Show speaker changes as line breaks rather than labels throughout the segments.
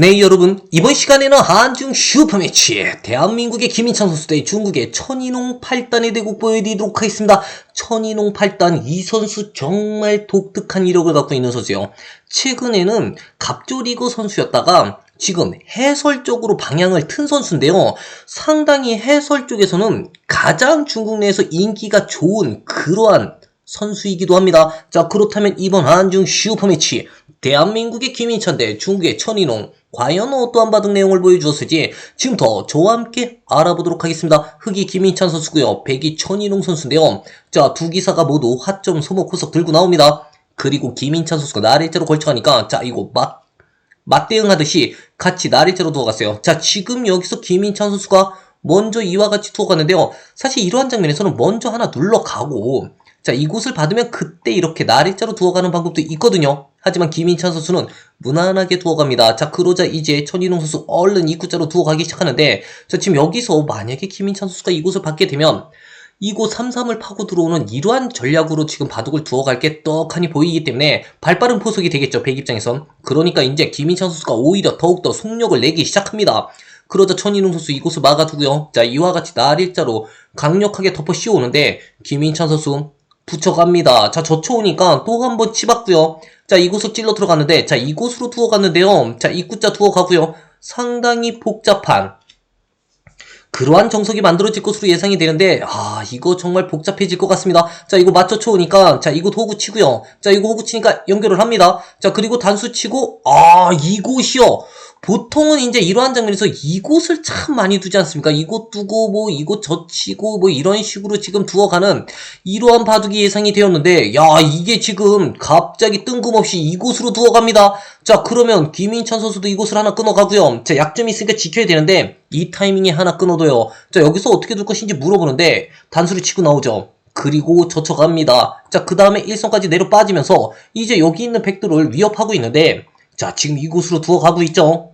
네 여러분 이번 시간에는 한중 슈퍼매치 대한민국의 김인창 선수 대 중국의 천인홍 8단의 대국 보여드리도록 하겠습니다. 천인홍 8단 이 선수 정말 독특한 이력을 갖고 있는 선수예요. 최근에는 갑조리그 선수였다가 지금 해설 쪽으로 방향을 튼 선수인데요. 상당히 해설 쪽에서는 가장 중국 내에서 인기가 좋은 그러한 선수이기도 합니다. 자 그렇다면 이번 한중 슈퍼매치 대한민국의 김인찬 대 중국의 천인홍 과연 어떠한 바둑 내용을 보여주었을지 지금부터 저와 함께 알아보도록 하겠습니다. 흑이 김인찬 선수고요. 백이 천인홍 선수인데요. 자 두 기사가 모두 화점 소목 후석 들고 나옵니다. 그리고 김인찬 선수가 나래자로 걸쳐가니까 자 이거 맞 맞대응하듯이 같이 나래자로 두어갔어요. 자 지금 여기서 김인찬 선수가 먼저 이와 같이 투어갔는데요. 사실 이러한 장면에서는 먼저 하나 눌러가고 자 이곳을 받으면 그때 이렇게 나래자로 두어가는 방법도 있거든요. 하지만 김인찬 선수는 무난하게 두어갑니다. 자 그러자 이제 천인홍 선수 얼른 입구자로 두어가기 시작하는데 자 지금 여기서 만약에 김인찬 선수가 이곳을 받게 되면 이곳 3-3을 파고 들어오는 이러한 전략으로 지금 바둑을 두어갈 게 떡하니 보이기 때문에 발빠른 포석이 되겠죠. 백 입장에선. 그러니까 이제 김인찬 선수가 오히려 더욱더 속력을 내기 시작합니다. 그러자 천인웅 선수 이곳을 막아두고요. 자 이와 같이 날일자로 강력하게 덮어 씌우는데 김인찬 선수 붙여갑니다. 자 젖혀오니까 또 한 번 치봤고요. 자 이곳을 찔러 들어갔는데 자 이곳으로 두어갔는데요. 자 입구자 두어 가고요. 상당히 복잡한 그러한 정석이 만들어질 것으로 예상이 되는데 아 이거 정말 복잡해질 것 같습니다 자 이거 맞춰 쳐오니까 자 이곳 호구 치고요 자 이거 호구 치니까 연결을 합니다 자 그리고 단수 치고 아 이곳이요 보통은 이제 이러한 장면에서 이곳을 참 많이 두지 않습니까? 이곳 두고 뭐 이곳 젖히고 뭐 이런 식으로 지금 두어가는 이러한 바둑이 예상이 되었는데 야 이게 지금 갑자기 뜬금없이 이곳으로 두어갑니다. 자 그러면 김인찬 선수도 이곳을 하나 끊어가고요. 자 약점이 있으니까 지켜야 되는데 이 타이밍에 하나 끊어둬요. 자 여기서 어떻게 둘 것인지 물어보는데 단수를 치고 나오죠. 그리고 젖혀갑니다. 자 그 다음에 일선까지 내려 빠지면서 이제 여기 있는 백도를 위협하고 있는데 자, 지금 이곳으로 두어가고 있죠.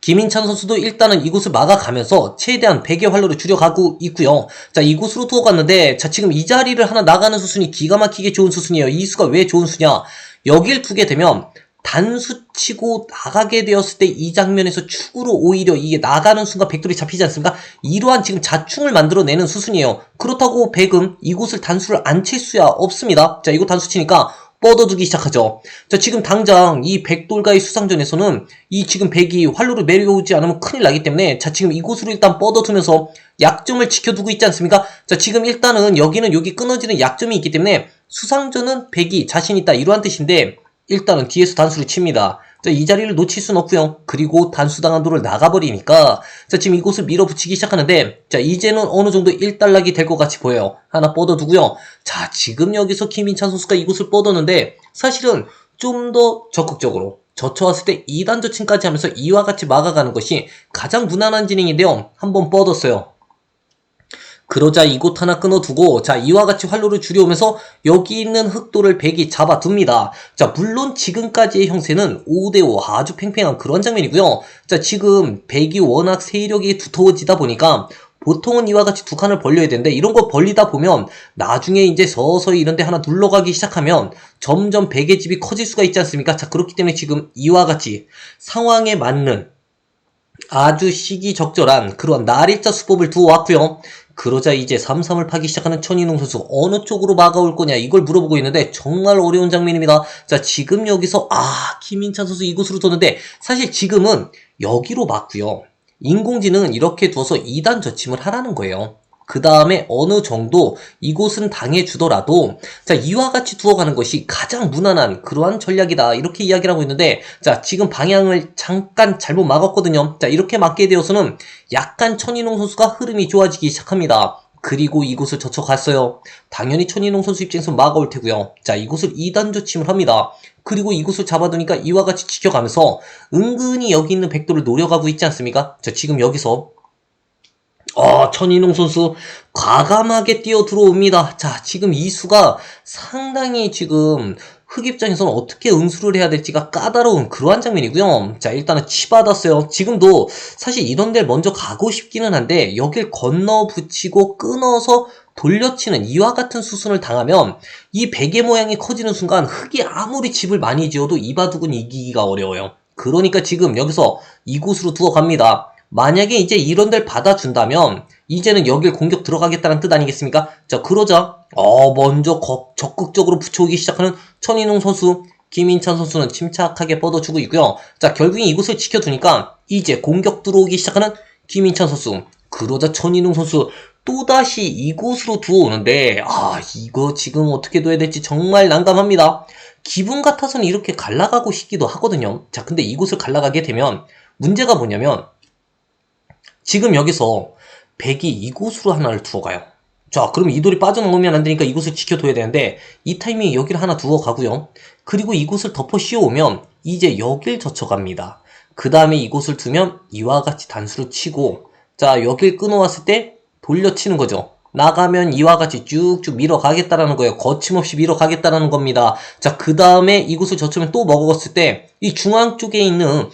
김인찬 선수도 일단은 이곳을 막아가면서 최대한 백의 활로를 줄여가고 있고요. 자, 이곳으로 두어갔는데 자, 지금 이 자리를 하나 나가는 수순이 기가 막히게 좋은 수순이에요. 이 수가 왜 좋은 수냐? 여길 두게 되면 단수 치고 나가게 되었을 때 이 장면에서 축으로 오히려 이게 나가는 순간 백돌이 잡히지 않습니까? 이러한 지금 자충을 만들어내는 수순이에요. 그렇다고 백은 이곳을 단수를 안 칠 수야 없습니다. 자, 이곳 단수 치니까 뻗어두기 시작하죠. 자, 지금 당장 이 백돌과의 수상전에서는 이 지금 백이 활로를 내려오지 않으면 큰일 나기 때문에 자, 지금 이곳으로 일단 뻗어두면서 약점을 지켜두고 있지 않습니까? 자, 지금 일단은 여기는 여기 끊어지는 약점이 있기 때문에 수상전은 백이 자신 있다 이러한 뜻인데 일단은 뒤에서 단수를 칩니다. 자, 이 자리를 놓칠 순 없고요. 그리고 단수당한 돌을 나가버리니까 자, 지금 이곳을 밀어붙이기 시작하는데 자, 이제는 어느 정도 일단락이 될 것 같이 보여요. 하나 뻗어두고요. 자, 지금 여기서 김인찬 선수가 이곳을 뻗었는데 사실은 좀 더 적극적으로 젖혀왔을 때 2단 저칭까지 하면서 이와 같이 막아가는 것이 가장 무난한 진행인데요. 한번 뻗었어요. 그러자 이곳 하나 끊어두고 자 이와 같이 활로를 줄여오면서 여기 있는 흑도를 백이 잡아둡니다. 자 물론 지금까지의 형세는 5대5 아주 팽팽한 그런 장면이고요. 자 지금 백이 워낙 세력이 두터워지다 보니까 보통은 이와 같이 두 칸을 벌려야 되는데 이런 거 벌리다 보면 나중에 이제 서서히 이런 데 하나 눌러가기 시작하면 점점 백의 집이 커질 수가 있지 않습니까? 자 그렇기 때문에 지금 이와 같이 상황에 맞는 아주 시기적절한 그런 날일자 수법을 두어왔고요. 그러자 이제 3-3을 파기 시작하는 천인웅 선수 어느 쪽으로 막아올 거냐 이걸 물어보고 있는데 정말 어려운 장면입니다. 자 지금 여기서 아 김인찬 선수 이곳으로 뒀는데 사실 지금은 여기로 맞고요. 인공지능은 이렇게 두어서 2단 저침을 하라는 거예요. 그 다음에 어느 정도 이곳은 당해주더라도 자 이와 같이 두어가는 것이 가장 무난한 그러한 전략이다. 이렇게 이야기를 하고 있는데 자 지금 방향을 잠깐 잘못 막았거든요. 자 이렇게 막게 되어서는 약간 천인홍 선수가 흐름이 좋아지기 시작합니다. 그리고 이곳을 젖혀갔어요. 당연히 천인홍 선수 입장에서 막아올 테고요. 자 이곳을 2단 조침을 합니다. 그리고 이곳을 잡아두니까 이와 같이 지켜가면서 은근히 여기 있는 백도를 노려가고 있지 않습니까? 자 지금 여기서 어, 천인웅 선수 과감하게 뛰어 들어옵니다. 자, 지금 이 수가 상당히 지금 흑 입장에서는 어떻게 응수를 해야 될지가 까다로운 그러한 장면이고요. 자, 일단은 치 받았어요. 지금도 사실 이런 데를 먼저 가고 싶기는 한데 여길 건너 붙이고 끊어서 돌려치는 이와 같은 수순을 당하면 이 베개 모양이 커지는 순간 흑이 아무리 집을 많이 지어도 이 바둑은 이기기가 어려워요. 그러니까 지금 여기서 이곳으로 두어 갑니다. 만약에 이제 이런 데를 받아준다면 이제는 여길 공격 들어가겠다는 뜻 아니겠습니까? 자 그러자 어 먼저 거- 적극적으로 붙여오기 시작하는 천인웅 선수 김인찬 선수는 침착하게 뻗어주고 있고요. 자 결국엔 이곳을 지켜두니까 이제 공격 들어오기 시작하는 김인찬 선수 그러자 천인웅 선수 또다시 이곳으로 두어오는데 아 이거 지금 어떻게 둬야 될지 정말 난감합니다. 기분 같아서는 이렇게 갈라가고 싶기도 하거든요. 자 근데 이곳을 갈라가게 되면 문제가 뭐냐면 지금 여기서 백이 이곳으로 하나를 두어 가요. 자, 그럼 이 돌이 빠져나오면 안 되니까 이곳을 지켜둬야 되는데 이 타이밍에 여기를 하나 두어 가고요. 그리고 이곳을 덮어 씌워오면 이제 여길 젖혀갑니다. 그 다음에 이곳을 두면 이와 같이 단수를 치고 자, 여길 끊어왔을 때 돌려치는 거죠. 나가면 이와 같이 쭉쭉 밀어가겠다라는 거예요. 거침없이 밀어가겠다라는 겁니다. 자, 그 다음에 이곳을 젖히면 또 먹었을 때 이 중앙 쪽에 있는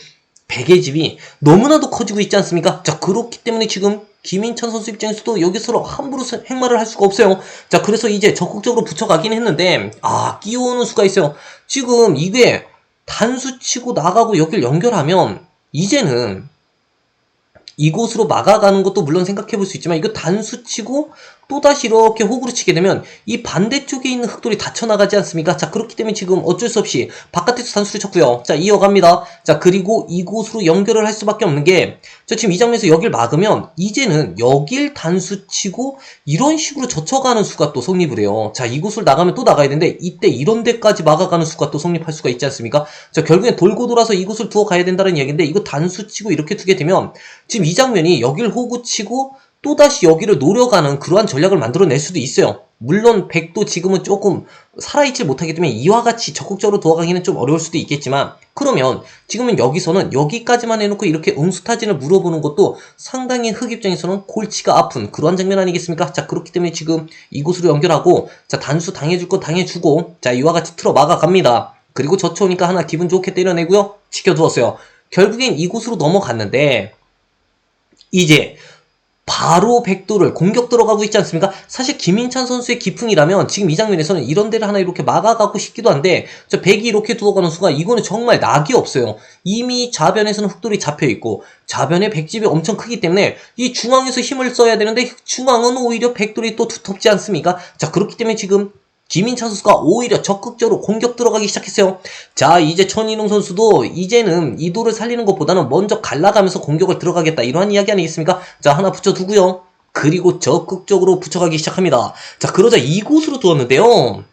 베개 집이 너무나도 커지고 있지 않습니까? 자, 그렇기 때문에 지금 김인찬 선수 입장에서도 여기서 함부로 서- 행마를 할 수가 없어요. 자, 그래서 이제 적극적으로 붙여가긴 했는데, 아, 끼워오는 수가 있어요. 지금 이게 단수 치고 나가고 여길 연결하면, 이제는 이곳으로 막아가는 것도 물론 생각해 볼 수 있지만, 이거 단수 치고 또다시 이렇게 호구로 치게 되면, 이 반대쪽에 있는 흑돌이 다쳐나가지 않습니까? 자, 그렇기 때문에 지금 어쩔 수 없이 바깥에서 단수를 쳤고요. 자, 이어갑니다. 자, 그리고 이곳으로 연결을 할 수밖에 없는 게, 저 지금 이 장면에서 여길 막으면, 이제는 여길 단수 치고, 이런 식으로 젖혀가는 수가 또 성립을 해요. 자, 이곳을 나가면 또 나가야 되는데, 이때 이런 데까지 막아가는 수가 또 성립할 수가 있지 않습니까? 자, 결국엔 돌고 돌아서 이곳을 두어 가야 된다는 얘기인데, 이거 단수 치고 이렇게 두게 되면, 지금 이 장면이 여길 호구 치고, 또다시 여기를 노려가는 그러한 전략을 만들어낼 수도 있어요. 물론 백도 지금은 조금 살아있지 못하기 때문에 이와 같이 적극적으로 도와가기는 좀 어려울 수도 있겠지만 그러면 지금은 여기서는 여기까지만 해놓고 이렇게 응수타진을 물어보는 것도 상당히 흑 입장에서는 골치가 아픈 그러한 장면 아니겠습니까? 자 그렇기 때문에 지금 이곳으로 연결하고 자 단수 당해줄 거 당해주고 자 이와 같이 틀어 막아갑니다. 그리고 저쳐오니까 하나 기분 좋게 때려내고요. 지켜두었어요. 결국엔 이곳으로 넘어갔는데 이제 바로 백도를 공격 들어가고 있지 않습니까? 사실 김인찬 선수의 기풍이라면 지금 이 장면에서는 이런 데를 하나 이렇게 막아가고 싶기도 한데 저 백이 이렇게 두어가는 순간 이거는 정말 낙이 없어요. 이미 좌변에서는 흑돌이 잡혀 있고 좌변에 백집이 엄청 크기 때문에 이 중앙에서 힘을 써야 되는데 중앙은 오히려 백돌이 또 두텁지 않습니까? 자 그렇기 때문에 지금 김인찬 선수가 오히려 적극적으로 공격 들어가기 시작했어요. 자, 이제 천인웅 선수도 이제는 이도를 살리는 것보다는 먼저 갈라가면서 공격을 들어가겠다. 이러한 이야기 아니겠습니까? 자, 하나 붙여두고요. 그리고 적극적으로 붙여가기 시작합니다. 자, 그러자 이곳으로 두었는데요.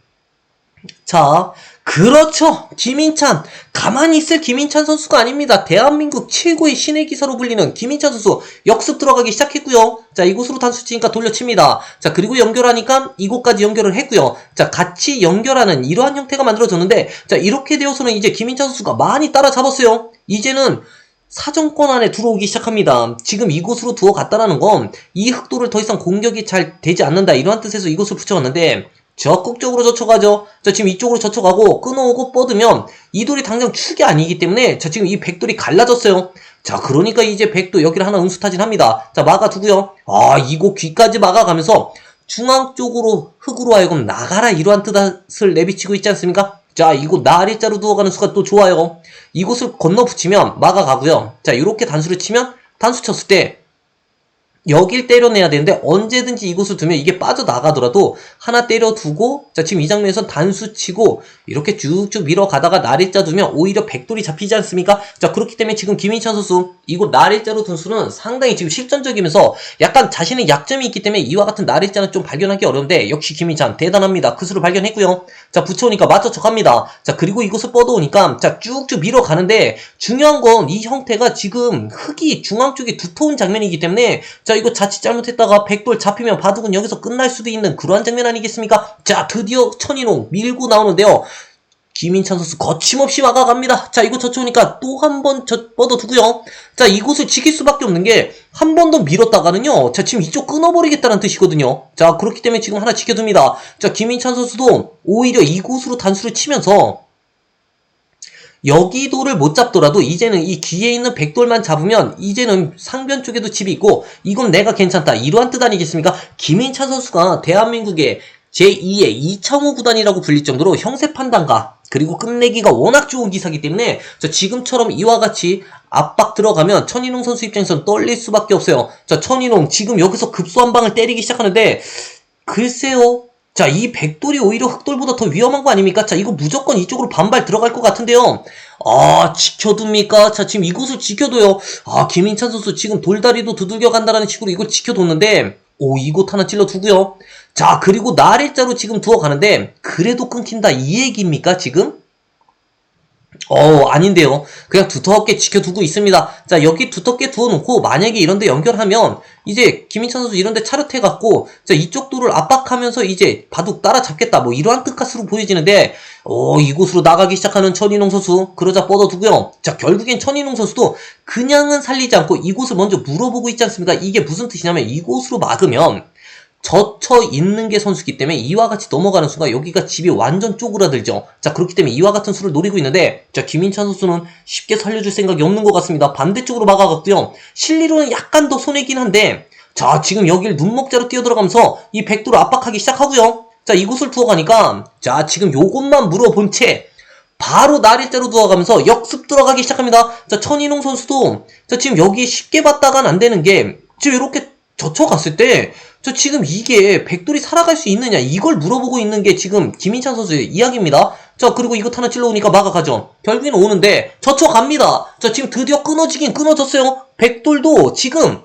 자, 그렇죠. 김인찬. 가만히 있을 김인찬 선수가 아닙니다. 대한민국 최고의 신의 기사로 불리는 김인찬 선수 역습 들어가기 시작했고요. 자, 이곳으로 단수 치니까 돌려칩니다. 자, 그리고 연결하니까 이곳까지 연결을 했고요. 자, 같이 연결하는 이러한 형태가 만들어졌는데 자, 이렇게 되어서는 이제 김인찬 선수가 많이 따라잡았어요. 이제는 사정권 안에 들어오기 시작합니다. 지금 이곳으로 두어 갔다라는 건 이 흑도를 더 이상 공격이 잘 되지 않는다 이러한 뜻에서 이곳을 붙여갔는데 적극적으로 젖혀가죠. 자, 지금 이쪽으로 젖혀가고 끊어오고 뻗으면 이 돌이 당장 축이 아니기 때문에 자, 지금 이 백돌이 갈라졌어요. 자, 그러니까 이제 백도 여기를 하나 응수타진 합니다. 자, 막아두고요. 아, 이곳 귀까지 막아가면서 중앙 쪽으로 흙으로 하여금 나가라 이러한 뜻을 내비치고 있지 않습니까? 자, 이곳 나리자로 두어가는 수가 또 좋아요. 이곳을 건너 붙이면 막아가고요. 자, 이렇게 단수를 치면 단수 쳤을 때 여길 때려내야 되는데 언제든지 이곳을 두면 이게 빠져나가더라도 하나 때려두고 자 지금 이 장면에선 단수 치고 이렇게 쭉쭉 밀어가다가 나리자 두면 오히려 백돌이 잡히지 않습니까? 자 그렇기 때문에 지금 김인찬 선수 이곳 나리자로 둔 수는 상당히 지금 실전적이면서 약간 자신의 약점이 있기 때문에 이와 같은 나리자는 좀 발견하기 어려운데 역시 김인찬 대단합니다. 그 수를 발견했고요. 자 붙여오니까 맞춰 척합니다. 자 그리고 이곳을 뻗어오니까 자 쭉쭉 밀어가는데 중요한 건 이 형태가 지금 흙이 중앙 쪽이 두터운 장면이기 때문에 자 이거 자칫 잘못했다가 백돌 잡히면 바둑은 여기서 끝날 수도 있는 그러한 장면 아니겠습니까? 자 드디어 천인홍 밀고 나오는데요. 김인찬 선수 거침없이 막아갑니다. 자, 이거 젖혀오니까 또 한 번 뻗어두고요. 자, 이곳을 지킬 수밖에 없는 게 한 번 더 밀었다가는요. 자, 지금 이쪽 끊어버리겠다는 뜻이거든요. 자, 그렇기 때문에 지금 하나 지켜둡니다. 자, 김인찬 선수도 오히려 이곳으로 단수를 치면서 여기도를 못 잡더라도 이제는 이 귀에 있는 백돌만 잡으면 이제는 상변 쪽에도 집이 있고 이건 내가 괜찮다 이러한 뜻 아니겠습니까? 김인찬 선수가 대한민국의 제2의 이창호 구단이라고 불릴 정도로 형세 판단가 그리고 끝내기가 워낙 좋은 기사기 때문에 자, 지금처럼 이와 같이 압박 들어가면 천인홍 선수 입장에서는 떨릴 수밖에 없어요. 자, 천인홍 지금 여기서 급소 한 방을 때리기 시작하는데 글쎄요. 자, 이 백돌이 오히려 흑돌보다 더 위험한 거 아닙니까? 자, 이거 무조건 이쪽으로 반발 들어갈 것 같은데요. 아, 지켜둡니까? 자, 지금 이곳을 지켜둬요. 아, 김인찬 선수 지금 돌다리도 두들겨 간다라는 식으로 이걸 지켜뒀는데, 오, 이곳 하나 찔러두고요. 자, 그리고 나일자로 지금 두어 가는데, 그래도 끊긴다. 이 얘기입니까, 지금? 어, 아닌데요. 그냥 두텁게 지켜두고 있습니다. 자, 여기 두텁게 두어놓고, 만약에 이런데 연결하면, 이제, 김인찬 선수 이런데 차렷해갖고, 자, 이쪽 도를 압박하면서 이제, 바둑 따라잡겠다. 뭐, 이러한 뜻값으로 보여지는데, 어, 이곳으로 나가기 시작하는 천인홍 선수. 그러자 뻗어두고요. 자, 결국엔 천인홍 선수도 그냥은 살리지 않고 이곳을 먼저 물어보고 있지 않습니까? 이게 무슨 뜻이냐면, 이곳으로 막으면, 젖혀 있는 게 선수기 때문에 이와 같이 넘어가는 순간 여기가 집이 완전 쪼그라들죠. 자, 그렇기 때문에 이와 같은 수를 노리고 있는데, 자, 김인찬 선수는 쉽게 살려줄 생각이 없는 것 같습니다. 반대쪽으로 막아갔고요. 실리로는 약간 더 손해긴 한데, 자, 지금 여길 눈목자로 뛰어들어가면서 이 백도를 압박하기 시작하고요. 자, 이곳을 두어가니까, 자, 지금 요것만 물어본 채, 바로 나리자로 두어가면서 역습 들어가기 시작합니다. 자, 천인홍 선수도, 자, 지금 여기 쉽게 봤다간 안 되는 게, 지금 이렇게 젖혀갔을 때, 저 지금 이게 백돌이 살아갈 수 있느냐 이걸 물어보고 있는 게 지금 김인찬 선수의 이야기입니다. 자 그리고 이것 하나 찔러오니까 막아가죠. 결국엔 오는데 젖혀갑니다. 자 지금 드디어 끊어지긴 끊어졌어요. 백돌도 지금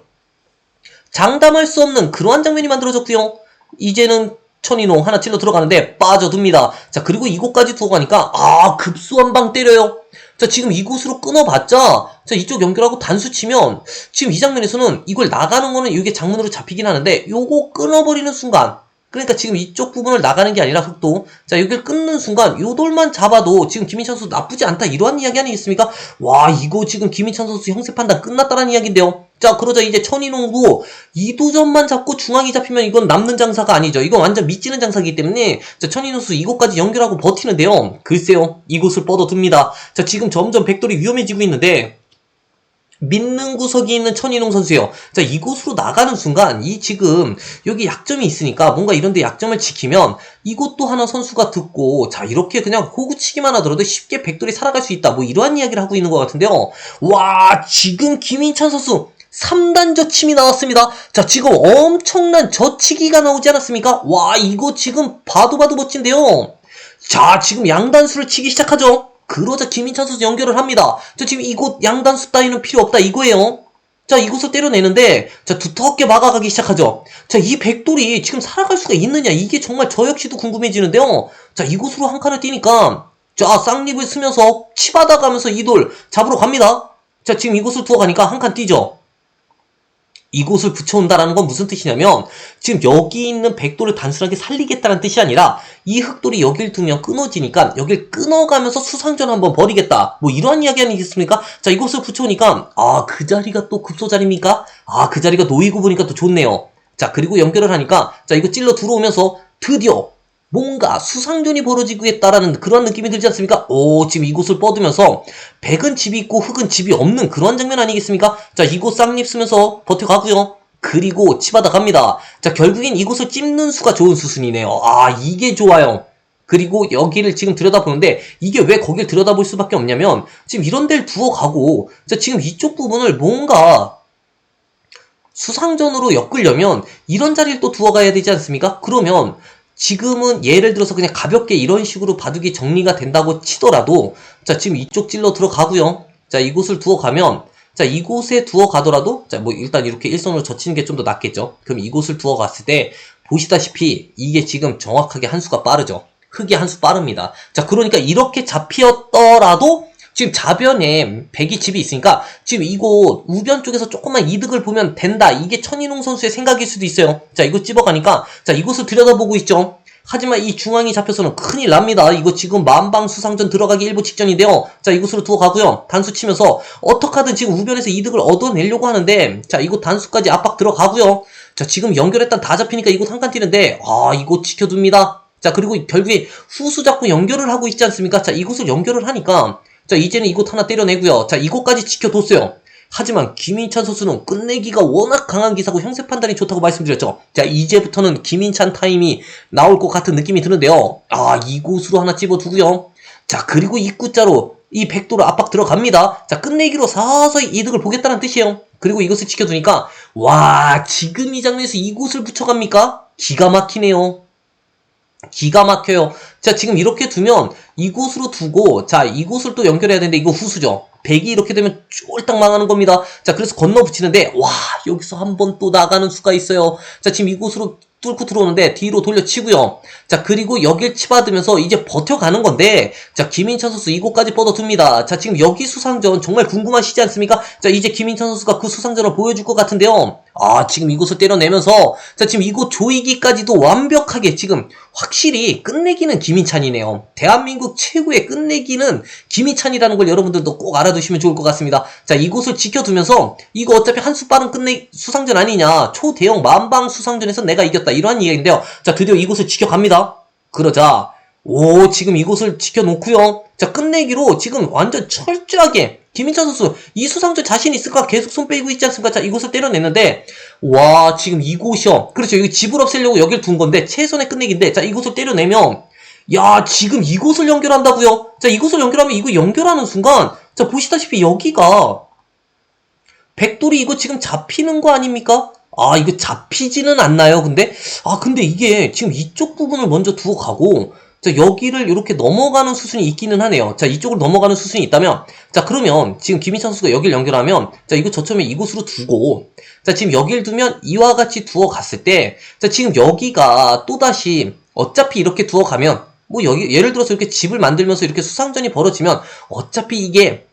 장담할 수 없는 그러한 장면이 만들어졌고요. 이제는 천인홍 하나 찔러 들어가는데 빠져듭니다. 자 그리고 이곳까지 두고 가니까 아 급수 한 방 때려요. 자 지금 이곳으로 끊어봤자 자 이쪽 연결하고 단수 치면 지금 이 장면에서는 이걸 나가는 거는 이게 장문으로 잡히긴 하는데 요거 끊어버리는 순간 그러니까 지금 이쪽 부분을 나가는 게 아니라 흑도 자 여기를 끊는 순간 요 돌만 잡아도 지금 김인찬 선수 나쁘지 않다 이러한 이야기 아니겠습니까? 와 이거 지금 김인찬 선수 형세 판단 끝났다는 이야기인데요. 자 그러자 이제 천인홍도 이도전만 잡고 중앙이 잡히면 이건 남는 장사가 아니죠. 이건 완전 미치는 장사이기 때문에 자 천인홍 선수 이곳까지 연결하고 버티는데요. 글쎄요 이곳을 뻗어듭니다. 자 지금 점점 백돌이 위험해지고 있는데 믿는 구석이 있는 천인홍 선수예요. 자, 이곳으로 나가는 순간 이 지금 여기 약점이 있으니까 뭔가 이런데 약점을 지키면 이것도 하나 선수가 듣고 자 이렇게 그냥 호구치기만 하더라도 쉽게 백돌이 살아갈 수 있다. 뭐 이러한 이야기를 하고 있는 것 같은데요. 와 지금 김인찬 선수 3단 저침이 나왔습니다. 자, 지금 엄청난 저치기가 나오지 않았습니까? 와, 이거 지금 봐도 봐도 멋진데요. 자, 지금 양단수를 치기 시작하죠. 그러자 김인찬 선수 연결을 합니다. 저 지금 이곳 양단수 따위는 필요 없다 이거예요. 자, 이곳을 때려내는데, 자, 두텁게 막아가기 시작하죠. 자, 이 백돌이 지금 살아갈 수가 있느냐, 이게 정말 저 역시도 궁금해지는데요. 자, 이곳으로 한 칸을 뛰니까, 자, 쌍립을 쓰면서 치받아 가면서 이 돌 잡으러 갑니다. 자, 지금 이곳을 두어 가니까 한 칸 뛰죠. 이곳을 붙여온다라는 건 무슨 뜻이냐면 지금 여기 있는 백돌을 단순하게 살리겠다는 뜻이 아니라 이 흑돌이 여길 두면 끊어지니까 여길 끊어가면서 수상전 한번 벌이겠다 뭐 이러한 이야기 아니겠습니까? 자 이곳을 붙여오니까 아 그 자리가 또 급소 자리입니까? 아 그 자리가 놓이고 보니까 또 좋네요 자 그리고 연결을 하니까 자 이거 찔러 들어오면서 드디어 뭔가 수상전이 벌어지고 있다라는 그런 느낌이 들지 않습니까? 오, 지금 이곳을 뻗으면서 백은 집이 있고 흑은 집이 없는 그런 장면 아니겠습니까? 자, 이곳 쌍립 쓰면서 버텨가고요. 그리고 치받아 갑니다. 자, 결국엔 이곳을 찝는 수가 좋은 수순이네요. 아, 이게 좋아요. 그리고 여기를 지금 들여다보는데 이게 왜 거길 들여다볼 수밖에 없냐면 지금 이런 데를 두어 가고 자, 지금 이쪽 부분을 뭔가 수상전으로 엮으려면 이런 자리를 또 두어 가야 되지 않습니까? 그러면 지금은 예를 들어서 그냥 가볍게 이런 식으로 바둑이 정리가 된다고 치더라도 자 지금 이쪽 찔러 들어가고요. 자 이곳을 두어 가면 자 이곳에 두어 가더라도 자 뭐 일단 이렇게 일선으로 젖히는 게 좀 더 낫겠죠. 그럼 이곳을 두어 갔을 때 보시다시피 이게 지금 정확하게 한 수가 빠르죠. 흙이 한 수 빠릅니다. 자 그러니까 이렇게 잡히었더라도 지금 자변에 백이 집이 있으니까 지금 이곳 우변 쪽에서 조금만 이득을 보면 된다. 이게 천인홍 선수의 생각일 수도 있어요. 자, 이거 집어가니까 자, 이곳을 들여다보고 있죠. 하지만 이 중앙이 잡혀서는 큰일 납니다. 이거 지금 만방 수상전 들어가기 일부 직전인데요. 자, 이곳으로 두어 가고요. 단수 치면서 어떻게든 지금 우변에서 이득을 얻어내려고 하는데 자, 이곳 단수까지 압박 들어가고요. 자, 지금 연결했다 다 잡히니까 이곳 한칸 뛰는데 아, 이곳 지켜둡니다. 자, 그리고 결국에 후수 잡고 연결을 하고 있지 않습니까? 자, 이곳을 연결을 하니까 자, 이제는 이곳 하나 때려내고요. 자, 이곳까지 지켜뒀어요. 하지만 김인찬 선수는 끝내기가 워낙 강한 기사고 형세 판단이 좋다고 말씀드렸죠. 자, 이제부터는 김인찬 타임이 나올 것 같은 느낌이 드는데요. 아, 이곳으로 하나 찝어두고요. 자, 그리고 입구자로 이 백도로 압박 들어갑니다. 자, 끝내기로 서서히 이득을 보겠다는 뜻이에요. 그리고 이것을 지켜두니까, 와, 지금 이 장면에서 이곳을 붙여갑니까? 기가 막히네요. 기가 막혀요. 자, 지금 이렇게 두면 이곳으로 두고, 자, 이곳을 또 연결해야 되는데 이거 후수죠. 백이 이렇게 되면 쫄딱 망하는 겁니다. 자, 그래서 건너 붙이는데, 와, 여기서 한 번 또 나가는 수가 있어요. 자, 지금 이곳으로 뚫고 들어오는데 뒤로 돌려치고요. 자, 그리고 여길 치받으면서 이제 버텨가는 건데, 자, 김인찬 선수 이곳까지 뻗어둡니다. 자, 지금 여기 수상전 정말 궁금하시지 않습니까? 자, 이제 김인찬 선수가 그 수상전을 보여줄 것 같은데요. 아, 지금 이곳을 때려내면서, 자, 지금 이곳 조이기까지도 완벽하게 지금 확실히 끝내기는 김인찬이네요. 대한민국 최고의 끝내기는 김인찬이라는 걸 여러분들도 꼭 알아두시면 좋을 것 같습니다. 자, 이곳을 지켜두면서, 이거 어차피 한 수 빠른 끝내, 수상전 아니냐. 초대형 만방 수상전에서 내가 이겼다. 이러한 이야기인데요. 자, 드디어 이곳을 지켜갑니다. 그러자, 오, 지금 이곳을 지켜놓고요. 자, 끝내기로 지금 완전 철저하게 김인찬 선수 이 수상전 자신 있을까 계속 손 빼고 있지 않습니까? 자, 이곳을 때려냈는데 와, 지금 이곳이요. 그렇죠. 여기 집을 없애려고 여길 둔 건데 최선의 끝내기인데 자, 이곳을 때려내면 야, 지금 이곳을 연결한다고요? 자, 이곳을 연결하면 이거 연결하는 순간 자, 보시다시피 여기가 백돌이 이거 지금 잡히는 거 아닙니까? 아, 이거 잡히지는 않나요, 근데? 아, 근데 이게 지금 이쪽 부분을 먼저 두고 가고, 자, 여기를 이렇게 넘어가는 수순이 있기는 하네요. 자, 이쪽으로 넘어가는 수순이 있다면, 자, 그러면 지금 김희찬 선수가 여기를 연결하면, 자, 이거 저점에 이곳으로 두고, 자, 지금 여기를 두면 이와 같이 두어 갔을 때, 자, 지금 여기가 또다시 어차피 이렇게 두어 가면, 뭐 여기, 예를 들어서 이렇게 집을 만들면서 이렇게 수상전이 벌어지면, 어차피 이게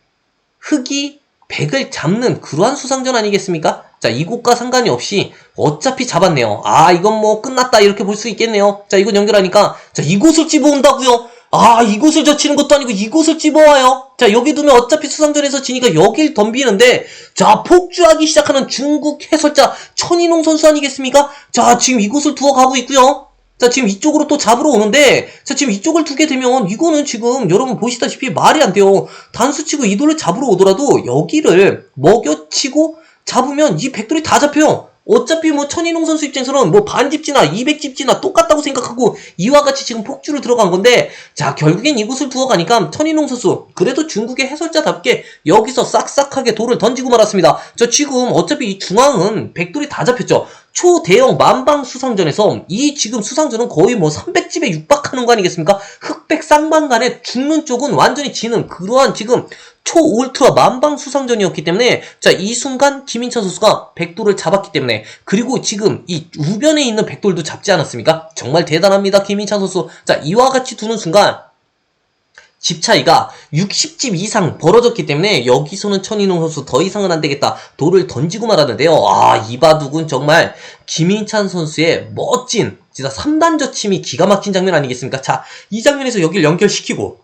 흙이 백을 잡는 그러한 수상전 아니겠습니까? 자, 이곳과 상관이 없이 어차피 잡았네요. 아, 이건 뭐 끝났다 이렇게 볼 수 있겠네요. 자, 이곳 연결하니까 자, 이곳을 집어온다고요. 아, 이곳을 젖히는 것도 아니고 이곳을 집어와요. 자, 여기 두면 어차피 수상전에서 지니까 여길 덤비는데 자, 폭주하기 시작하는 중국 해설자 천인홍 선수 아니겠습니까? 자, 지금 이곳을 두어 가고 있고요. 자, 지금 이쪽으로 또 잡으러 오는데, 자, 지금 이쪽을 두게 되면, 이거는 지금 여러분 보시다시피 말이 안 돼요. 단수 치고 이돌을 잡으러 오더라도, 여기를 먹여치고 잡으면 이 백돌이 다 잡혀요. 어차피 뭐 천인홍 선수 입장에서는 뭐 반집지나 200집지나 똑같다고 생각하고 이와 같이 지금 폭주를 들어간 건데 자 결국엔 이곳을 두어 가니까 천인홍 선수 그래도 중국의 해설자답게 여기서 싹싹하게 돌을 던지고 말았습니다. 저 지금 어차피 이 중앙은 백돌이 다 잡혔죠. 초대형 만방 수상전에서 이 지금 수상전은 거의 뭐 300집에 육박하는 거 아니겠습니까? 흑백 쌍방간에 죽는 쪽은 완전히 지는 그러한 지금 초울트라 만방 수상전이었기 때문에 자 이 순간 김인찬 선수가 백돌을 잡았기 때문에 그리고 지금 이 우변에 있는 백돌도 잡지 않았습니까? 정말 대단합니다 김인찬 선수 자 이와 같이 두는 순간 집 차이가 60집 이상 벌어졌기 때문에 여기서는 천인홍 선수 더 이상은 안 되겠다. 돌을 던지고 말았는데요. 아, 이 바둑은 정말 김인찬 선수의 멋진 진짜 3단 저침이 기가 막힌 장면 아니겠습니까? 자, 이 장면에서 여기를 연결시키고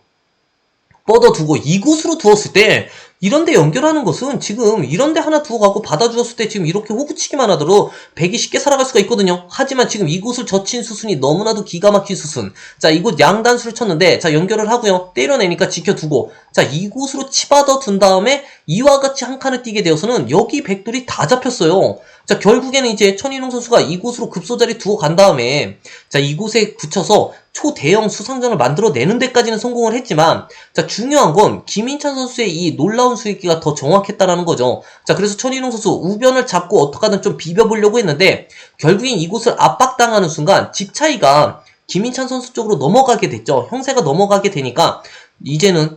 뻗어두고 이곳으로 두었을 때 이런데 연결하는 것은 지금 이런데 하나 두어 가고 받아주었을 때 지금 이렇게 호구치기만 하더라도 백이 쉽게 살아갈 수가 있거든요. 하지만 지금 이곳을 젖힌 수순이 너무나도 기가 막힌 수순. 자 이곳 양단수를 쳤는데 자 연결을 하고요. 때려내니까 지켜두고 자 이곳으로 치받아 둔 다음에 이와 같이 한 칸을 뛰게 되어서는 여기 백돌이 다 잡혔어요. 자 결국에는 이제 천인홍 선수가 이곳으로 급소자리 두어 간 다음에 자 이곳에 붙여서 초대형 수상전을 만들어내는 데까지는 성공을 했지만 자 중요한 건 김인찬 선수의 이 놀라운 수익기가 더 정확했다라는 거죠. 자 그래서 천인홍 선수 우변을 잡고 어떻게든 좀 비벼보려고 했는데 결국엔 이곳을 압박당하는 순간 집 차이가 김인찬 선수 쪽으로 넘어가게 됐죠. 형세가 넘어가게 되니까 이제는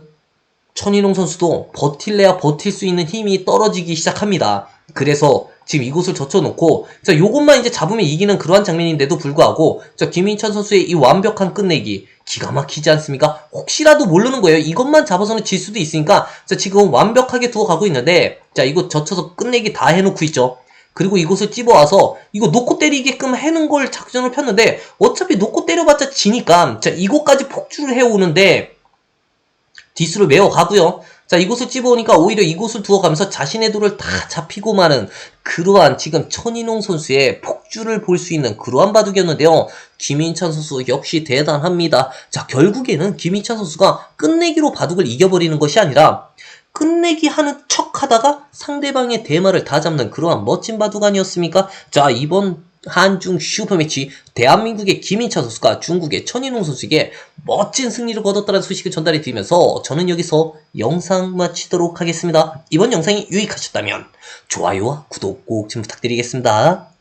천인홍 선수도 버틸래야 버틸 수 있는 힘이 떨어지기 시작합니다. 그래서 지금 이곳을 젖혀놓고 자 요것만 이제 잡으면 이기는 그러한 장면인데도 불구하고 자 김인찬 선수의 이 완벽한 끝내기 기가 막히지 않습니까? 혹시라도 모르는 거예요. 이것만 잡아서는 질 수도 있으니까 자 지금 완벽하게 두어 가고 있는데 자 이거 젖혀서 끝내기 다 해놓고 있죠. 그리고 이곳을 찝어와서 이거 놓고 때리게끔 해는 걸 작전을 폈는데 어차피 놓고 때려봤자 지니까 자 이곳까지 폭주를 해오는데 디스를 메어 가고요. 자, 이곳을 찝어오니까 오히려 이곳을 두어가면서 자신의 돌을 다 잡히고 마는 그러한 지금 천인홍 선수의 폭주를 볼 수 있는 그러한 바둑이었는데요. 김인찬 선수 역시 대단합니다. 자, 결국에는 김인찬 선수가 끝내기로 바둑을 이겨버리는 것이 아니라 끝내기 하는 척 하다가 상대방의 대마를 다 잡는 그러한 멋진 바둑 아니었습니까? 자, 이번 한중 슈퍼매치 대한민국의 김인찬 선수가 중국의 천인홍 선수에게 멋진 승리를 거뒀다는 소식을 전달해 드리면서 저는 여기서 영상 마치도록 하겠습니다. 이번 영상이 유익하셨다면 좋아요와 구독 꼭 좀 부탁드리겠습니다.